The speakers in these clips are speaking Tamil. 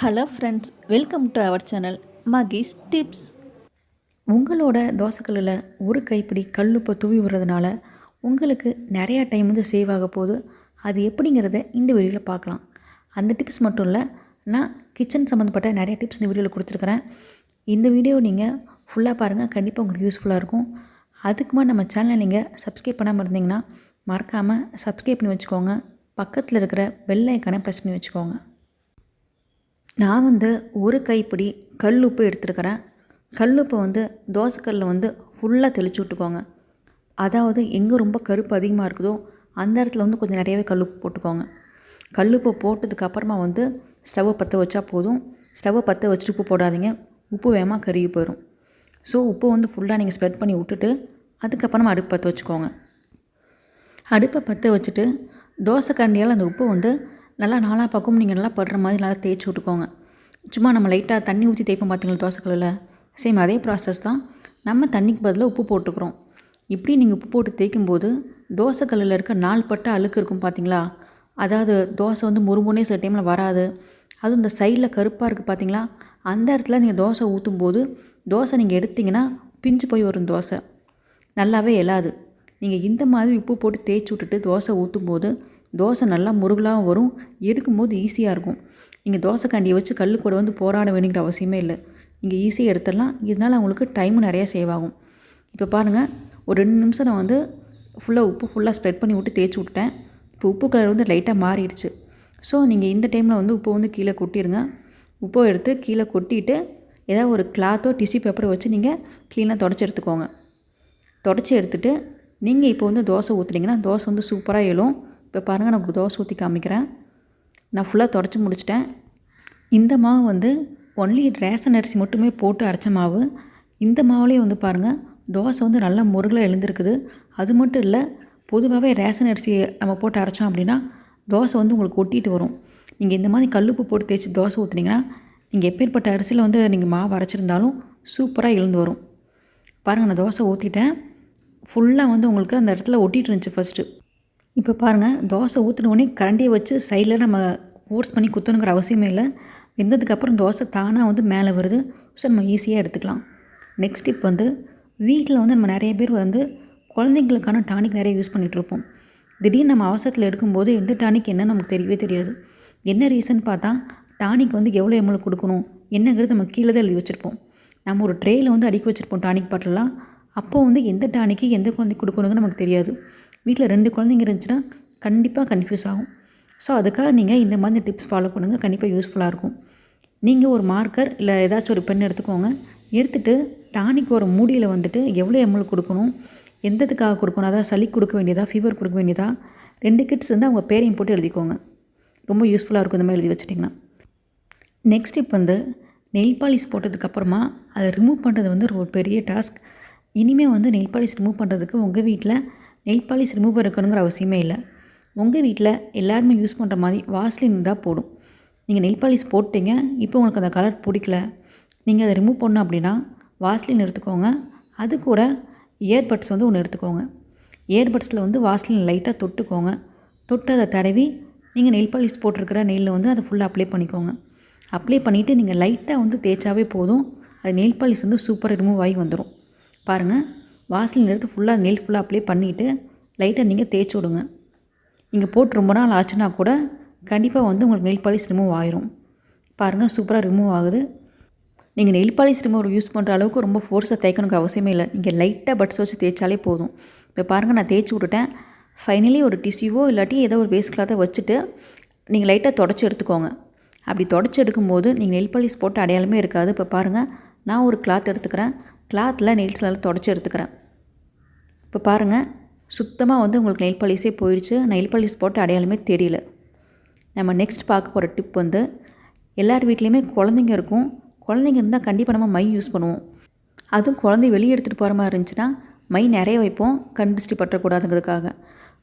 Hello friends welcome to our channel Mahi's tips உங்களோட தோசைக்கல்லில் ஒரு கைப்பிடி கல்லுப்பை தூவி விடுறதுனால உங்களுக்கு நிறையா டைம் வந்து சேவ் ஆக போகுது. அது எப்படிங்கிறத இந்த வீடியோவில் பார்க்கலாம். அந்த டிப்ஸ் மட்டும் இல்லை நான் கிச்சன் சம்மந்தப்பட்ட நிறைய டிப்ஸ் இந்த வீடியோவில் கொடுத்துருக்குறேன். இந்த வீடியோ நீங்கள் ஃபுல்லாக பாருங்கள் கண்டிப்பாக உங்களுக்கு யூஸ்ஃபுல்லாக இருக்கும். அதுக்கு நம்ம சேனலை நீங்கள் சப்ஸ்கிரைப் பண்ணாமல் இருந்தீங்கன்னா மறக்காமல் சப்ஸ்கிரைப் பண்ணி வச்சுக்கோங்க. பக்கத்தில் இருக்கிற பெல் ஐக்கானை ப்ரெஸ் பண்ணி வச்சுக்கோங்க. நான் வந்து ஒரு கைப்பிடி கல் உப்பு எடுத்துருக்கிறேன். கல் உப்பை வந்து தோசைக்கல்லில் வந்து ஃபுல்லாக தெளிச்சு விட்டுக்கோங்க. அதாவது எங்கே ரொம்ப கருப்பு அதிகமாக இருக்குதோ அந்த இடத்துல வந்து கொஞ்சம் நிறையவே கல் உப்பு போட்டுக்கோங்க. கல் உப்பை போட்டதுக்கப்புறமா வந்து ஸ்டவ்வை பற்ற வச்சா போதும். ஸ்டவ்வை பற்ற வச்சுட்டு உப்பு போடாதீங்க. உப்பு வேகமாக கருகி போயிடும் ஸோ உப்பை வந்து ஃபுல்லாக நீங்கள் ஸ்ப்ரெட் பண்ணி விட்டுட்டு அதுக்கப்புறமா அடுப்பு பற்ற வச்சுக்கோங்க. அடுப்பை பற்ற வச்சுட்டு தோசை கரண்டியால் அந்த உப்பு வந்து நல்லா நாலா பக்கம் நீங்கள் நல்லா படுற மாதிரி நல்லா தேய்ச்சி விட்டுக்கோங்க. சும்மா நம்ம லைட்டாக தண்ணி ஊற்றி தேய்ப்போம் பார்த்தீங்களா தோசைக்கல்லில்? சேம் அதே ப்ராசஸ் தான். நம்ம தண்ணிக்கு பதிலாக உப்பு போட்டுக்கிறோம். இப்படி நீங்கள் உப்பு போட்டு தேய்க்கும் போது தோசைக்கல்லில் இருக்க நாள் பட்ட அழுக்கு இருக்கும் பார்த்தீங்களா அதாவது தோசை வந்து முறுமுனே சில டைமில் வராது. அதுவும் இந்த சைடில் கருப்பாக இருக்குது பார்த்தீங்களா அந்த இடத்துல நீங்கள் தோசை ஊற்றும் போது தோசை நீங்கள் எடுத்தீங்கன்னா பிஞ்சு போய் வரும் தோசை. நல்லாவே எழாது நீங்கள் இந்த மாதிரி உப்பு போட்டு தேய்ச்சி விட்டுட்டு தோசை ஊற்றும் போது தோசை நல்லா முருகலாகவும் வரும். எடுக்கும்போது ஈஸியாக இருக்கும். நீங்கள் தோசை கண்டியை வச்சு கல் கூட வந்து போராட வேணுங்கிற அவசியமே இல்லை. நீங்கள் ஈஸியாக எடுத்துடலாம். இதனால் உங்களுக்கு டைமும் நிறையா சேவ் ஆகும். இப்போ பாருங்கள் ஒரு ரெண்டு நிமிஷம் நான் வந்து ஃபுல்லாக உப்பு ஃபுல்லாக ஸ்ப்ரெட் பண்ணி விட்டு தேய்ச்சி விட்டேன் இப்போ உப்பு கலர் வந்து லைட்டாக மாறிடுச்சு. ஸோ நீங்கள் இந்த டைமில் வந்து உப்பு வந்து கீழே கொட்டிடுங்க உப்பை எடுத்து கீழே கொட்டிட்டு ஏதாவது ஒரு கிளாத்தோ டிஷ்யூ பேப்பரை வச்சு நீங்கள் க்ளீனாக தொடச்சி எடுத்துக்கோங்க. தொடச்சி எடுத்துகிட்டு நீங்கள் இப்போ வந்து தோசை ஊற்றுனீங்கன்னா தோசை வந்து சூப்பராக எழும். இப்போ பாருங்கள் நான் உங்களுக்கு தோசை ஊற்றி காமிக்கிறேன். நான் ஃபுல்லாக தொடச்சி முடிச்சிட்டேன். இந்த மாவு வந்து ஒன்லி ரேஷன் அரிசி மட்டுமே போட்டு அரைச்ச மாவு. இந்த மாவுலேயே வந்து பாருங்கள் தோசை வந்து நல்லா முருகலாக எழுந்திருக்குது. அது மட்டும் இல்லை பொதுவாகவே ரேஷன் அரிசி நம்ம போட்டு அரைச்சோம் அப்படின்னா தோசை வந்து உங்களுக்கு ஒட்டிட்டு வரும். நீங்கள் இந்த மாதிரி கல்லுப்பு போட்டு தேய்ச்சி தோசை ஊற்றுனீங்கன்னா நீங்கள் எப்பேற்பட்ட அரிசியில் வந்து நீங்கள் மாவு அரைச்சிருந்தாலும் சூப்பராக எழுந்து வரும். பாருங்கள் நான் தோசை ஊற்றிட்டேன் ஃபுல்லாக வந்து உங்களுக்கு அந்த இடத்துல ஒட்டிட்டு இருந்துச்சு ஃபஸ்ட்டு இப்போ பாருங்கள் தோசை ஊற்றினோடனே கரண்டியை வச்சு சைடில் நம்ம ஃபோர்ஸ் பண்ணி குத்தணுங்கிற அவசியமே இல்லை. வெந்ததுக்கப்புறம் தோசை தானாக வந்து மேலே வருது. ஸோ நம்ம ஈஸியாக எடுத்துக்கலாம். நெக்ஸ்ட் இப்போ வந்து வீட்டில் வந்து நம்ம நிறைய பேர் வந்து குழந்தைங்களுக்கான டானிக் நிறைய யூஸ் பண்ணிகிட்ருப்போம் திடீர்னு நம்ம அவசரத்தில் எடுக்கும்போது எந்த டானிக் என்ன நமக்கு தெரியவே தெரியாது. என்ன ரீசன் பார்த்தா டானிக் வந்து எவ்வளோ எம்எல் கொடுக்கணும் என்னங்கிறது நம்ம கீழே தான் எழுதி வச்சுருப்போம். நம்ம ஒரு ட்ரேயில் வந்து அடுக்கி வச்சுருப்போம் டானிக் பாட்டிலெலாம் அப்போ வந்து எந்த டானிக்கு எந்த குழந்தைக்கு கொடுக்கணுங்க நமக்கு தெரியாது. வீட்டில் ரெண்டு குழந்தைங்க இருந்துச்சுன்னா கண்டிப்பாக கன்ஃபியூஸ் ஆகும். ஸோ அதுக்காக நீங்கள் இந்த மாதிரி டிப்ஸ் ஃபாலோ பண்ணுங்கள் கண்டிப்பாக யூஸ்ஃபுல்லாக இருக்கும். நீங்கள் ஒரு மார்க்கர் இல்லை ஏதாச்சும் ஒரு பென் எடுத்துக்கோங்க. எடுத்துகிட்டு டானிக் ஒரு மூடியில் வந்துட்டு எவ்வளோ எம்எல் கொடுக்கணும் எந்ததுக்காக கொடுக்கணும் அதாவது சளி கொடுக்க வேண்டியதா ஃபீவர் கொடுக்க வேண்டியதா ரெண்டு கிட்ஸ் வந்து அவங்க பேரையும் போட்டு எழுதிக்கோங்க. ரொம்ப யூஸ்ஃபுல்லாக இருக்கும் இந்த மாதிரி எழுதி வச்சிட்டிங்கன்னா. நெக்ஸ்ட் இப்போ வந்து நெயில் பாலிஷ் போட்டதுக்கப்புறமா அதை ரிமூவ் பண்ணுறது வந்து ஒரு பெரிய டாஸ்க் இனிமேல் வந்து நெயில் பாலிஷ் ரிமூவ் பண்ணுறதுக்கு உங்கள் வீட்டில் நெயில் பாலிஷ் ரிமூவ் இருக்கணுங்கிற அவசியமே இல்லை. உங்கள் வீட்டில் எல்லாருமே யூஸ் பண்ணுற மாதிரி வாஸ்லின் இருந்தால் போடும் நீங்கள் நெயில் பாலிஷ் போட்டிங்க இப்போ உங்களுக்கு அந்த கலர் பிடிக்கல. நீங்கள் அதை ரிமூவ் பண்ணோம் அப்படின்னா வாஸ்லின் எடுத்துக்கோங்க. அது கூட இயர்பட்ஸ் வந்து ஒன்று எடுத்துக்கோங்க. இயர்பட்ஸில் வந்து வாஸ்லின் லைட்டாக தொட்டுக்கோங்க. தொட்டு அதை தடவி நீங்கள் நெயில் பாலிஷ் போட்டிருக்கிற நெயிலில் வந்து அதை ஃபுல்லாக அப்ளை பண்ணிக்கோங்க. அப்ளை பண்ணிவிட்டு நீங்கள் லைட்டாக வந்து தேய்ச்சாவே போதும். அது நெயில் பாலிஷ் வந்து சூப்பராக ரிமூவ் ஆகி வந்துடும் பாருங்கள் வாசலின் எடுத்து ஃபுல்லாக நெல் ஃபுல்லாக அப்ளை பண்ணிவிட்டு லைட்டாக நீங்கள் தேய்ச்சி விடுங்க. நீங்கள் போட்டு ரொம்ப நாள் ஆச்சுன்னா கூட கண்டிப்பாக வந்து உங்களுக்கு நெல் பாலிஷ் ரிமூவ் ஆயிரும். பாருங்கள் சூப்பராக ரிமூவ் ஆகுது. நீங்கள் நெல் பாலிஷ் ரிமூவர் யூஸ் பண்ணுற அளவுக்கு ரொம்ப ஃபோர்ஸாக தேய்க்கணுக்கு அவசியமே இல்லை. நீங்கள் லைட்டாக பட்ஸ் வச்சு தேய்ச்சாலே போதும். இப்போ பாருங்கள் நான் தேய்ச்சி விட்டுட்டேன். ஃபைனலி ஒரு டிஷ்யூவோ இல்லாட்டி ஏதோ ஒரு வேஸ்ட் கிளாத்தை வச்சுட்டு நீங்கள் லைட்டாக தொடச்சி எடுத்துக்கோங்க. அப்படி தொடச்சி எடுக்கும்போது நீங்கள் நெல் பாலிஷ் போட்டு அடையாளமே இருக்காது. இப்போ பாருங்கள் நான் ஒரு கிளாத் எடுத்துக்கிறேன். கிளாத்தில் நெயில்ஸ் நல்லா தொடச்சி எடுத்துக்கிறேன். இப்போ பாருங்கள் சுத்தமாக வந்து உங்களுக்கு நெயில் பாலிஷே போயிடுச்சு நெயில் பாலிஷ் போட்டு அடையாளமே தெரியல. நம்ம நெக்ஸ்ட் பார்க்க போகிற டிப் வந்து எல்லார் வீட்லேயுமே குழந்தைங்க இருக்கும். குழந்தைங்க இருந்தால் கண்டிப்பாக நம்ம மை யூஸ் பண்ணுவோம். அதுவும் குழந்தை வெளியே எடுத்துகிட்டு போகிற மாதிரி இருந்துச்சுன்னா மை நிறைய வைப்போம். கண் திருஷ்டி பற்றக்கூடாதுங்கிறதுக்காக.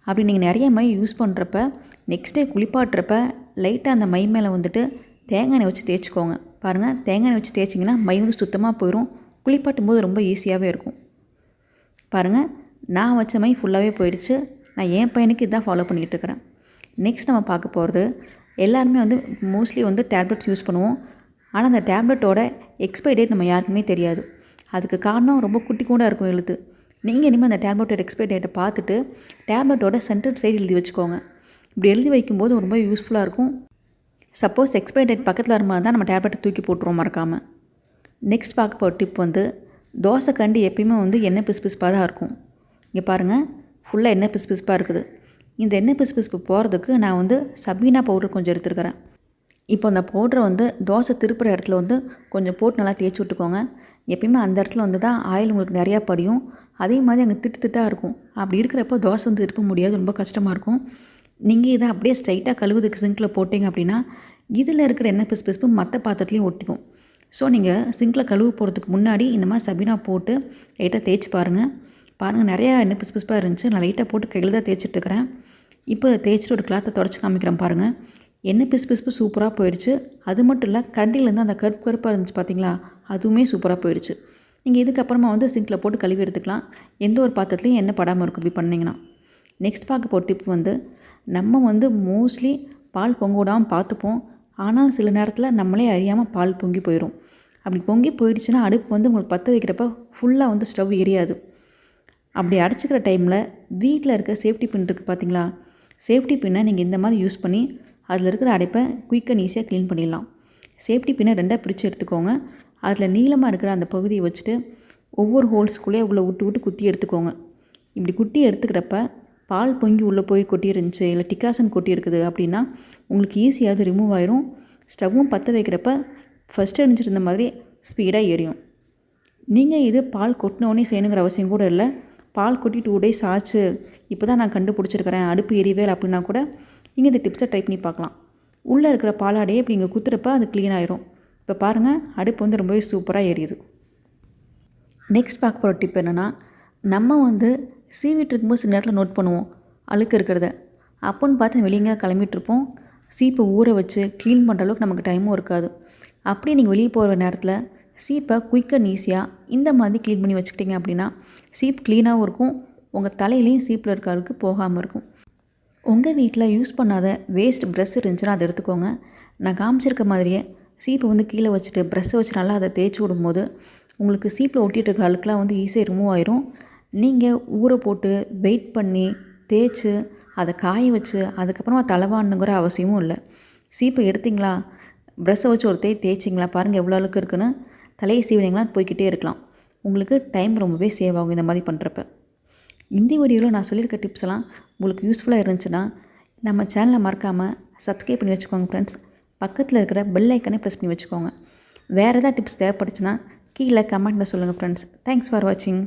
அப்படி நீங்கள் நிறைய மை யூஸ் பண்ணுறப்ப நெக்ஸ்ட் டே குளிப்பாட்டுறப்ப லைட்டாக அந்த மை மேலே வந்துட்டு தேங்காய் எண்ணெய் வச்சு தேய்ச்சிக்கோங்க. பாருங்கள் தேங்காய் எண்ணெய் வச்சு தேய்ச்சிங்கன்னா மை வந்து சுத்தமாக போயிடும் குளிப்பாட்டும் போது ரொம்ப ஈஸியாகவே இருக்கும். பாருங்கள் நான் வச்ச மை ஃபுல்லாகவே போயிடுச்சு. நான் என் பையனுக்கு இதான் ஃபாலோ பண்ணிகிட்டு இருக்கிறேன். நெக்ஸ்ட் நம்ம பார்க்க போகிறது எல்லாருமே வந்து மோஸ்ட்லி வந்து டேப்லெட் யூஸ் பண்ணுவோம். ஆனால் அந்த டேப்லெட்டோட எக்ஸ்பைரி டேட் நம்ம யாருக்குமே தெரியாது. அதுக்கு காரணம் ரொம்ப குட்டி கூட இருக்கும் எழுத்து நீங்கள் இனிமேல் அந்த டேப்லெட்டோட எக்ஸ்பைரி டேட்டை பார்த்துட்டு டேப்லெட்டோட சென்டர் சைடு எழுதி வச்சுக்கோங்க. இப்படி எழுதி வைக்கும்போது ரொம்ப யூஸ்ஃபுல்லாக இருக்கும். சப்போஸ் எக்ஸ்பைரி டேட் பக்கத்தில் வரும்போது தான் நம்ம டேப்லெட்டை தூக்கி போட்டுருவோம் மறக்காமல் நெக்ஸ்ட் பார்க்க போகிற டிப் வந்து தோசை கண்டு எப்பயுமே வந்து எண்ணெய் பிசு பிசுப்பாக தான் இருக்கும். இங்கே பாருங்கள் ஃபுல்லாக எண்ணெய் பிசு பிசுப்பாக இருக்குது. இந்த எண்ணெய் பிசு பிசுப்பு போகிறதுக்கு நான் வந்து சபீனா பவுடர் கொஞ்சம் எடுத்துருக்கிறேன். இப்போ அந்த பவுடரை வந்து தோசை திருப்புற இடத்துல வந்து கொஞ்சம் போட்டு நல்லா தேய்ச்சி விட்டுக்கோங்க. எப்பயுமே அந்த இடத்துல வந்து தான் ஆயில் உங்களுக்கு நிறையா படியும். அதே மாதிரி அங்கே திட்டு திட்டாக இருக்கும். அப்படி இருக்கிறப்போ தோசை வந்து திருப்ப முடியாது ரொம்ப கஷ்டமாக இருக்கும். நீங்கள் இதை அப்படியே ஸ்ட்ரைட்டாக கழுவுதுக்கு சிங்கில் போட்டிங்க அப்படின்னா இதில் இருக்கிற எண்ணெய் பிசு பிசுப்பு மற்ற பாத்திரத்துலையும் ஒட்டிக்கும். ஸோ நீங்கள் சிங்கில் கழுவு போகிறதுக்கு முன்னாடி இந்த மாதிரி சபீனா போட்டு லைட்டாக தேய்ச்சி பாருங்கள் பாருங்கள் நிறையா எண்ணெய் பிசு பிசுப்பாக இருந்துச்சு. நான் லைட்டாக போட்டு கையில் தான் தேய்ச்சிட்டு இருக்கிறேன். இப்போ தேய்ச்சிட்டு ஒரு கிளாத்தை தொடச்சி காமிக்கிறேன் பாருங்கள் எண்ணெய் பிசு பிசுப்பு சூப்பராக போயிடுச்சு. அது மட்டும் இல்லை கண்டிலேருந்து அந்த கருப்பு கருப்பாக இருந்துச்சு பார்த்தீங்களா அதுவுமே சூப்பராக போயிடுச்சு. நீங்கள் இதுக்கப்புறமா வந்து சிங்கில் போட்டு கழுவி எடுத்துக்கலாம். எந்த ஒரு பாத்திரத்துலையும் எண்ணெய் படாமல் இருக்கும் இப்படி பண்ணிங்கன்னா. நெக்ஸ்ட் பார்க்க போகிற டிப் வந்து நம்ம வந்து மோஸ்ட்லி பால் பொங்க விடாமல் பார்த்துப்போம். ஆனால் சில நேரத்தில் நம்மளே அறியாமல் பால் பொங்கி போயிடும் அப்படி பொங்கி போயிடுச்சுன்னா அடுப்பு வந்து உங்களுக்கு பற்ற வைக்கிறப்ப ஃபுல்லாக வந்து ஸ்டவ் எரியாது. அப்படி அடைச்சிக்கிற டைமில் வீட்டில் இருக்க சேஃப்டி பின் இருக்குது பார்த்தீங்களா சேஃப்டி பின்னை நீங்கள் இந்த மாதிரி யூஸ் பண்ணி அதில் இருக்கிற அடைப்பை குயிக் அண்ட் ஈஸியாக க்ளீன் பண்ணிடலாம். சேஃப்டி பின்னை ரெண்டாக பிரித்து எடுத்துக்கோங்க. அதில் நீளமாக இருக்கிற அந்த பகுதியை வச்சுட்டு ஒவ்வொரு ஹோல்ஸ்குள்ளேயே உள்ள விட்டு விட்டு குத்தி எடுத்துக்கோங்க. இப்படி குட்டி எடுத்துக்கிறப்ப பால் பொங்கி உள்ளே போய் கொட்டியிருந்துச்சு இல்லை டிக்காசன் கொட்டியிருக்குது அப்படின்னா உங்களுக்கு ஈஸியாக அது ரிமூவ் ஆயிரும் ஸ்டவ்வும் பற்ற வைக்கிறப்ப ஃபஸ்ட்டு எரிஞ்சிருந்த மாதிரி ஸ்பீடாக எரியும். நீங்கள் இது பால் கொட்டினோடனே செய்யணுங்கிற அவசியம் கூட இல்லை. பால் கொட்டி டூ டேஸ் ஆச்சு. இப்போ தான் நான் கண்டுபிடிச்சிருக்கிறேன். அடுப்பு எரியவேல் அப்படின்னா கூட நீங்கள் இந்த டிப்ஸை ட்ரை பண்ணி பார்க்கலாம். உள்ளே இருக்கிற பாலாடையே இப்படி இங்கே குத்துறப்ப அது க்ளீன் ஆயிரும். இப்போ பாருங்கள் அடுப்பு வந்து ரொம்பவே சூப்பராக எரியுது. நெக்ஸ்ட் பார்க்க போகிற டிப் என்னென்னா நம்ம வந்து சீவிட்டு இருக்கும்போது சில நேரத்தில் நோட் பண்ணுவோம். அழுக்கு இருக்கிறத. அப்போன்னு பார்த்து வெளியங்க கிளம்பிட்டுருப்போம். சீப்பை ஊற வச்சு க்ளீன் பண்ணுற அளவுக்கு நமக்கு டைமும் இருக்காது. அப்படியே நீங்கள் வெளியே போகிற நேரத்தில் சீப்பை குயிக் அண்ட் ஈஸியாக இந்த மாதிரி க்ளீன் பண்ணி வச்சுக்கிட்டிங்க அப்படின்னா சீப் க்ளீனாகவும் இருக்கும். உங்கள் தலையிலையும் சீப்பில் இருக்க அழுக்கு போகாமல் இருக்கும். உங்கள் வீட்டில் யூஸ் பண்ணாத வேஸ்ட் ப்ரெஷ் இருந்துச்சுன்னா அதை எடுத்துக்கோங்க. நான் காமிச்சிருக்க மாதிரியே சீப்பை வந்து கீழே வச்சுட்டு ப்ரெஷ்ஷை வச்சு நல்லா அதை தேய்ச்சி விடும்போது உங்களுக்கு சீப்பில் ஒட்டிகிட்டு இருக்கிற அழுக்கெலாம் வந்து ஈஸியாக ரிமூவ் ஆயிரும். நீங்கள் ஊற போட்டு வெயிட் பண்ணி தேய்ச்சி அதை காய வச்சு அதுக்கப்புறமா தலைவாணுங்கிற அவசியமும் இல்லை. சீப்பை எடுத்தீங்களா? ப்ரெஷ்ஷை வச்சு ஒரு தேய் தேய்ச்சிங்களா? பாருங்கள் எவ்வளோ அளவுக்கு இருக்குன்னு. தலையை சீவினீங்களா போய்கிட்டே இருக்கலாம். உங்களுக்கு டைம் ரொம்பவே சேவ் ஆகும் இந்த மாதிரி பண்ணுறப்ப இந்த வீடியோவில் நான் சொல்லியிருக்க டிப்ஸ் எல்லாம் உங்களுக்கு யூஸ்ஃபுல்லாக இருந்துச்சுன்னா நம்ம சேனலை மறக்காமல் சப்ஸ்கிரைப் பண்ணி வச்சுக்கோங்க ஃப்ரெண்ட்ஸ் பக்கத்தில் இருக்கிற பெல் ஐக்கனே ப்ரெஸ் பண்ணி வச்சுக்கோங்க. வேறு ஏதாவது டிப்ஸ் தேவைப்பட்டுச்சுன்னா கீழே கமெண்ட்டில் சொல்லுங்கள் ஃப்ரெண்ட்ஸ் தேங்க்ஸ் ஃபார் வாட்சிங்